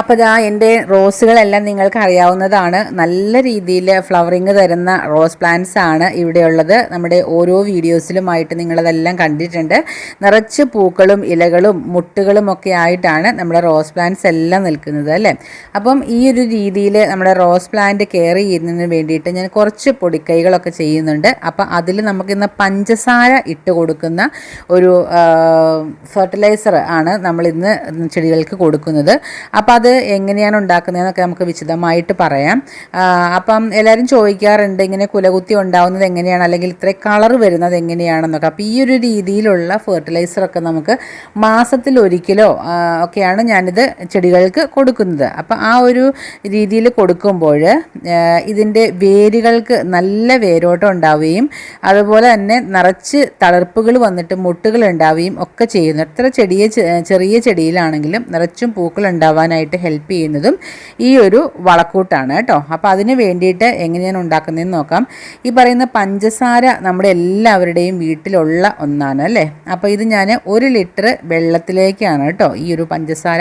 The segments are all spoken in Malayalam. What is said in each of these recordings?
അപ്പോൾ ഇതാ എന്റെ റോസുകളെല്ലാം നിങ്ങൾക്ക് അറിയാവുന്നതാണ്. നല്ല രീതിയിൽ ഫ്ലവറിങ് തരുന്ന റോസ് പ്ലാന്റ്സ് ആണ് ഇവിടെയുള്ളത്. നമ്മുടെ ഓരോ വീഡിയോസിലുമായിട്ട് നിങ്ങളതെല്ലാം കണ്ടിട്ടുണ്ട്. നിറച്ച് പൂക്കളും ഇലകളും മുട്ടുകളും ഒക്കെ ആയിട്ടാണ് നമ്മുടെ റോസ് പ്ലാന്റ്സ് എല്ലാം നിൽക്കുന്നത് അല്ലേ? അപ്പം ഈ ഒരു രീതിയിൽ നമ്മുടെ റോസ് പ്ലാന്റ് കെയർ ചെയ്യുന്നതിന് വേണ്ടിയിട്ട് ഞാൻ കുറച്ച് പൊടിക്കൈകളൊക്കെ ചെയ്യുന്നുണ്ട്. അപ്പം അതിൽ നമുക്കിന്ന് പഞ്ചസാര ഇട്ട് കൊടുക്കുന്ന ഒരു ഫെർട്ടിലൈസർ ആണ് നമ്മളിന്ന് ചെടികൾക്ക് കൊടുക്കുന്നത്. അപ്പം അത് എങ്ങനെയാണ് ഉണ്ടാക്കുന്നതെന്നൊക്കെ നമുക്ക് വിശദമായിട്ട് പറയാം. അപ്പം എല്ലാവരും ചോദിക്കാറുണ്ട് ഇങ്ങനെ കുലകുത്തി ഉണ്ടാവുന്നത് എങ്ങനെയാണ്? അല്ലെങ്കിൽ ഇത്ര കളർ വരുന്നത് എങ്ങനെയാണെന്നൊക്കെ. അപ്പോൾ ഈ ഒരു രീതിയിലുള്ള ഫെർട്ടിലൈസറൊക്കെ നമുക്ക് മാസത്തിൽ ഒരിക്കലോ ഒക്കെയാണ് ഞാനിത് ചെടികൾക്ക് കൊടുക്കുന്നത്. അപ്പം ആ ഒരു രീതിയിൽ കൊടുക്കുമ്പോൾ ഇതിന്റെ വേരുകൾക്ക് നല്ല വേരോട്ടം ഉണ്ടാവുകയും അതുപോലെ തന്നെ നിറച്ച് തളർപ്പുകൾ വന്നിട്ട് മുട്ടുകൾ ഉണ്ടാവുകയും ഒക്കെ ചെയ്യുന്നു. എത്ര ചെടിയെ ചെറിയ ചെടിയിലാണെങ്കിലും നിറച്ചും പൂക്കൾ ഉണ്ടാവാനായിട്ട് ആയിട്ട് ഹെൽപ്പ് ചെയ്യുന്നതും ഈ ഒരു വളക്കൂട്ടാണ് കേട്ടോ. അപ്പോൾ അതിന് വേണ്ടിയിട്ട് എങ്ങനെയാണ് ഉണ്ടാക്കുന്നതെന്ന് നോക്കാം. ഈ പറയുന്ന പഞ്ചസാര നമ്മുടെ എല്ലാവരുടെയും വീട്ടിലുള്ള ഒന്നാണ് അല്ലേ? അപ്പോൾ ഇത് ഞാൻ ഒരു ലിറ്റർ വെള്ളത്തിലേക്കാണ് കേട്ടോ ഈ ഒരു പഞ്ചസാര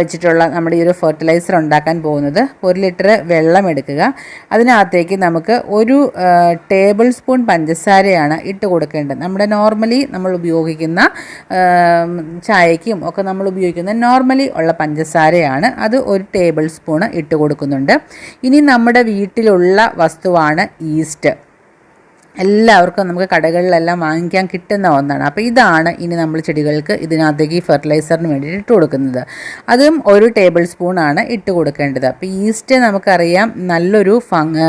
വെച്ചിട്ടുള്ള നമ്മുടെ ഈ ഒരു ഫെർട്ടിലൈസർ ഉണ്ടാക്കാൻ പോകുന്നത്. ഒരു ലിറ്റർ വെള്ളം എടുക്കുക. അതിനകത്തേക്ക് നമുക്ക് ഒരു ടേബിൾ സ്പൂൺ പഞ്ചസാരയാണ് ഇട്ട് കൊടുക്കേണ്ടത്. നമ്മുടെ നോർമലി നമ്മൾ ഉപയോഗിക്കുന്ന ചായക്കും ഒക്കെ നമ്മൾ ഉപയോഗിക്കുന്ന നോർമലി ഉള്ള പഞ്ചസാരയാണ്. ആണ് അത് ഒരു ടേബിൾ സ്പൂണ് ഇട്ട് കൊടുക്കുന്നുണ്ട്. ഇനി നമ്മുടെ വീട്ടിലുള്ള വസ്തുവാണ് ഈസ്റ്റ് എല്ലാവർക്കും നമുക്ക് കടകളിലെല്ലാം വാങ്ങിക്കാൻ കിട്ടുന്ന ഒന്നാണ്. അപ്പോൾ ഇതാണ് ഇനി നമ്മൾ ചെടികൾക്ക് ഇതിനകത്തേക്ക് ഫെർട്ടിലൈസറിന് വേണ്ടിയിട്ട് ഇട്ട് കൊടുക്കുന്നത്. അതും ഒരു ടേബിൾ സ്പൂണാണ് ഇട്ട് കൊടുക്കേണ്ടത്. അപ്പോൾ ഈസ്റ്റ് നമുക്കറിയാം നല്ലൊരു ഫങ്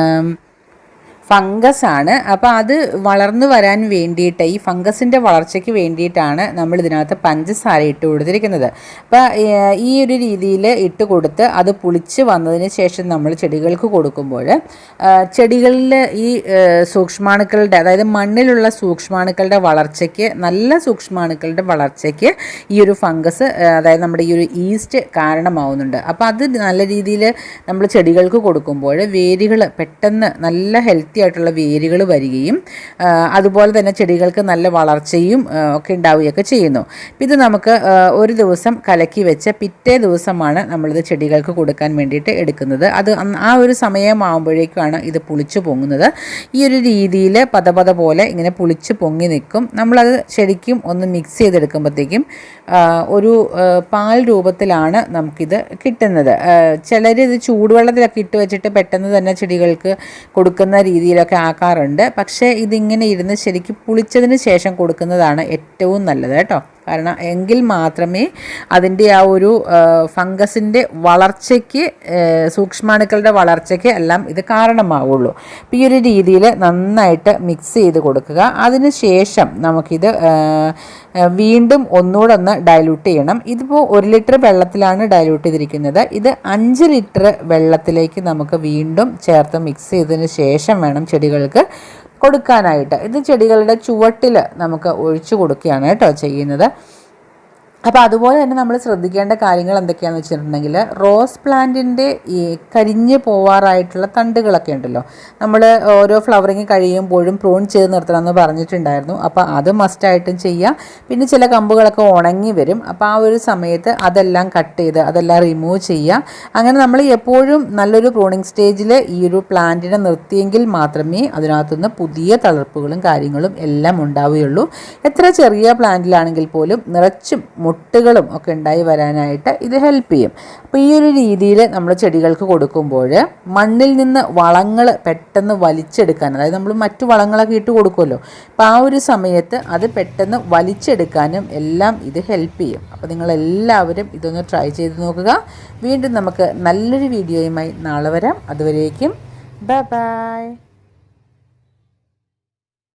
ഫംഗസ് ആണ്. അപ്പോൾ അത് വളർന്നു വരാൻ വേണ്ടിയിട്ട് ഈ ഫംഗസിന്റെ വളർച്ചയ്ക്ക് വേണ്ടിയിട്ടാണ് നമ്മൾ ഇതിനകത്ത് പഞ്ചസാര ഇട്ട് കൊടുത്തിരിക്കുന്നത്. അപ്പോൾ ഈ ഒരു രീതിയിൽ ഇട്ട് കൊടുത്ത് അത് പുളിച്ച് വന്നതിന് ശേഷം നമ്മൾ ചെടികൾക്ക് കൊടുക്കുമ്പോൾ ചെടികളിൽ ഈ സൂക്ഷ്മാണുക്കളുടെ അതായത് മണ്ണിലുള്ള സൂക്ഷ്മാണുക്കളുടെ വളർച്ചയ്ക്ക് നല്ല സൂക്ഷ്മാണുക്കളുടെ വളർച്ചയ്ക്ക് ഈ ഒരു ഫംഗസ് അതായത് നമ്മുടെ ഈ ഒരു ഈസ്റ്റ് കാരണമാവുന്നുണ്ട്. അപ്പോൾ അത് നല്ല രീതിയിൽ നമ്മൾ ചെടികൾക്ക് കൊടുക്കുമ്പോൾ വേരുകൾ പെട്ടെന്ന് നല്ല ഹെൽത്തി വൃത്തിയായിട്ടുള്ള വേരുകൾ വരികയും അതുപോലെ തന്നെ ചെടികൾക്ക് നല്ല വളർച്ചയും ഒക്കെ ഉണ്ടാവുകയൊക്കെ ചെയ്യുന്നു. ഇത് നമുക്ക് ഒരു ദിവസം കലക്കി വെച്ച പിറ്റേ ദിവസമാണ് നമ്മളിത് ചെടികൾക്ക് കൊടുക്കാൻ വേണ്ടിയിട്ട് എടുക്കുന്നത്. അത് ആ ഒരു സമയമാകുമ്പോഴേക്കാണ് ഇത് പുളിച്ചു പൊങ്ങുന്നത്. ഈ ഒരു രീതിയിൽ പതപത പോലെ ഇങ്ങനെ പുളിച്ച് പൊങ്ങി നിൽക്കും. നമ്മളത് ശരിക്കും ഒന്ന് മിക്സ് ചെയ്തെടുക്കുമ്പോഴത്തേക്കും ഒരു പാൽ രൂപത്തിലാണ് നമുക്കിത് കിട്ടുന്നത്. ചിലർ ഇത് ചൂടുവെള്ളത്തിലൊക്കെ ഇട്ട് വെച്ചിട്ട് പെട്ടെന്ന് തന്നെ ചെടികൾക്ക് കൊടുക്കുന്ന രീതി രീതിയിലൊക്കെ ആക്കാറുണ്ട്. പക്ഷേ ഇതിങ്ങനെ ഇരുന്ന് ശരിക്കും പുളിച്ചതിന് ശേഷം കൊടുക്കുന്നതാണ് ഏറ്റവും നല്ലത് കേട്ടോ. കാരണം എങ്കിൽ മാത്രമേ അതിന്റെ ആ ഒരു ഫംഗസിന്റെ വളർച്ചയ്ക്ക് സൂക്ഷ്മാണുക്കളുടെ വളർച്ചയ്ക്ക് എല്ലാം ഇത് കാരണമാവുള്ളൂ. അപ്പോൾ ഈ ഒരു രീതിയിൽ നന്നായിട്ട് മിക്സ് ചെയ്ത് കൊടുക്കുക. അതിന് ശേഷം നമുക്കിത് വീണ്ടും ഒന്നുകൂടെ ഒന്ന് ഡയലൂട്ട് ചെയ്യണം. ഇതിപ്പോൾ ഒരു ലിറ്റർ വെള്ളത്തിലാണ് ഡയലൂട്ട് ചെയ്തിരിക്കുന്നത്. ഇത് അഞ്ച് ലിറ്റർ വെള്ളത്തിലേക്ക് നമുക്ക് വീണ്ടും ചേർത്ത് മിക്സ് ചെയ്തതിന് ശേഷം വേണം ചെടികൾക്ക് കൊടുക്കാനായിട്ട്. ഇത് ചെടികളുടെ ചുവട്ടിൽ നമുക്ക് ഒഴിച്ചു കൊടുക്കുകയാണ് കേട്ടോ ചെയ്യുന്നത്. അപ്പോൾ അതുപോലെ തന്നെ നമ്മൾ ശ്രദ്ധിക്കേണ്ട കാര്യങ്ങൾ എന്തൊക്കെയാണെന്ന് വെച്ചിട്ടുണ്ടെങ്കിൽ റോസ് പ്ലാന്റിന്റെ ഈ കരിഞ്ഞ് പോവാറായിട്ടുള്ള തണ്ടുകളൊക്കെ ഉണ്ടല്ലോ. നമ്മൾ ഓരോ ഫ്ലവറിങ് കഴിയുമ്പോഴും പ്രൂൺ ചെയ്ത് നിർത്തണമെന്ന് പറഞ്ഞിട്ടുണ്ടായിരുന്നു. അപ്പോൾ അത് മസ്റ്റായിട്ടും ചെയ്യുക പിന്നെ ചില കമ്പുകളൊക്കെ ഉണങ്ങി വരും. അപ്പോൾ ആ ഒരു സമയത്ത് അതെല്ലാം കട്ട് ചെയ്ത് അതെല്ലാം റിമൂവ് ചെയ്യുക അങ്ങനെ നമ്മൾ എപ്പോഴും നല്ലൊരു പ്രൂണിങ് സ്റ്റേജിൽ ഈ ഒരു പ്ലാന്റിനെ നിർത്തിയെങ്കിൽ മാത്രമേ അതിനകത്തുനിന്ന് പുതിയ തളർപ്പുകളും കാര്യങ്ങളും എല്ലാം ഉണ്ടാവുകയുള്ളൂ. എത്ര ചെറിയ പ്ലാന്റിലാണെങ്കിൽ പോലും നിറച്ചും മുട്ടുകളും ഒക്കെ ഉണ്ടായി വരാനായിട്ട് ഇത് ഹെൽപ്പ് ചെയ്യും. അപ്പോൾ ഈ ഒരു രീതിയിൽ നമ്മൾ ചെടികൾക്ക് കൊടുക്കുമ്പോൾ മണ്ണിൽ നിന്ന് വളങ്ങൾ പെട്ടെന്ന് വലിച്ചെടുക്കാൻ അതായത് നമ്മൾ മറ്റു വളങ്ങളൊക്കെ ഇട്ട് കൊടുക്കുമല്ലോ അപ്പോൾ ആ ഒരു സമയത്ത് അത് പെട്ടെന്ന് വലിച്ചെടുക്കാനും എല്ലാം ഇത് ഹെൽപ്പ് ചെയ്യും. അപ്പോൾ നിങ്ങളെല്ലാവരും ഇതൊന്ന് ട്രൈ ചെയ്ത് നോക്കുക. വീണ്ടും നമുക്ക് നല്ലൊരു വീഡിയോയുമായി നാളെ വരാം. അതുവരേക്കും ബൈ ബൈ